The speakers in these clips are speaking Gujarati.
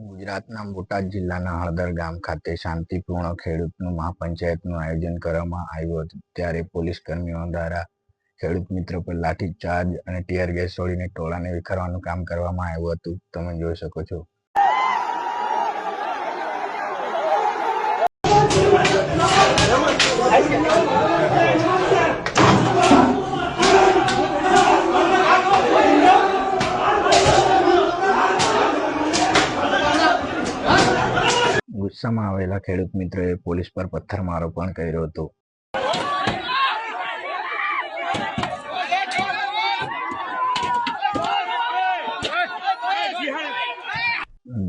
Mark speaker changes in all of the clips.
Speaker 1: ગુજરાતના બોટાદ જિલ્લાના હળદર ગામ ખાતે શાંતિપૂર્ણ ખેડૂતનું મહાપંચાયતનું આયોજન કરવામાં આવ્યું હતું. ત્યારે પોલીસ કર્મીઓ દ્વારા ખેડૂત મિત્ર પર લાઠીચાર્જ અને ટીયર ગેસ છોડીને ટોળાને વિખેરવાનું કામ કરવામાં આવ્યું હતું. તમે જોઈ શકો છો ગુસ્સામાં આવેલા ખેડૂત મિત્રોએ પોલીસ પર પથ્થરમારો પણ કર્યો હતો.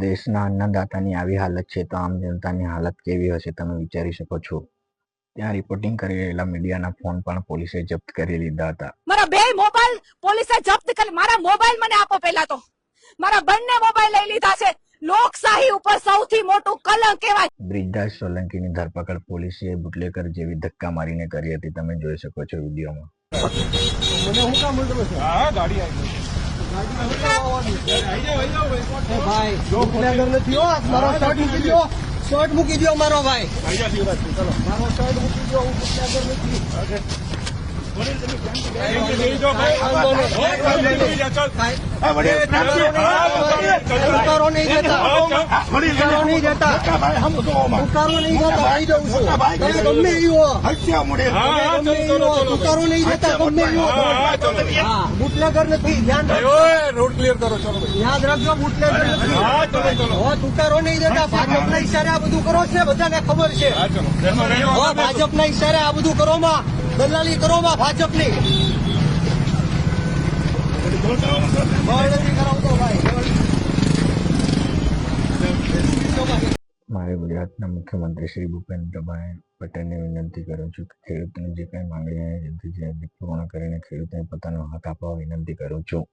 Speaker 1: દેશના અન્નદાતાની આવી હાલત છે તો આમ જનતાની હાલત કેવી હશે તમે વિચારી શકો છો? ત્યાં રિપોર્ટિંગ કરી રહેલા મીડિયાના ફોન પણ પોલીસે જપ્ત કરી લીધા હતા.
Speaker 2: મારા બે મોબાઈલ પોલીસે જપ્ત કરી, મારા મોબાઈલ મને આપો પહેલા તો. મારા બંને મોબાઈલ લઈ લીધા છે. લોકશાહી ઉપર સૌથી મોટું કલંક કહેવાય.
Speaker 1: બ્રિજદાસ સોલંકીની ધરપકડ પોલીસે બુટલેકર જેવી ધક્કા મારીને કરી હતી. તમે જોઈ શકો છો વિડીયોમાં.
Speaker 3: શર્ટ મૂકી દો મારો ભાઈ. મારો શર્ટ મૂકી દો હું નથી. ઉતારો નહીં દેતા ઉતારો નહીં દેતા ઉતારો નહીં દેતા ભાઈ દઉં છું. તમે ગમે ઈ હો ગમે ઈ હો ઉતારો નહીં દેતા ગમે ઈ હો બુટલેગર નથી ધ્યાન
Speaker 4: રોડ ક્લિયર કરો ચલો.
Speaker 3: યાદ રાખજો બુટલેગર નથી
Speaker 4: હા ચલો ચલો
Speaker 3: હો તુકારો નહીં દેતા ભાજપના ઈશારે આ બધું કરો છે બધાને ખબર છે. ભાજપના ઈશારે આ બધું કરો માં. દલાલી કરો માં ભાજપની
Speaker 1: મારે ગુજરાતના મુખ્યમંત્રી શ્રી ભૂપેન્દ્રભાઈ પટેલને વિનંતી કરું છું કે ખેડૂતની જે કંઈ માંગણી જલ્દી પૂર્ણ કરીને ખેડૂતોને પોતાનો હક આપવા વિનંતી કરું છું.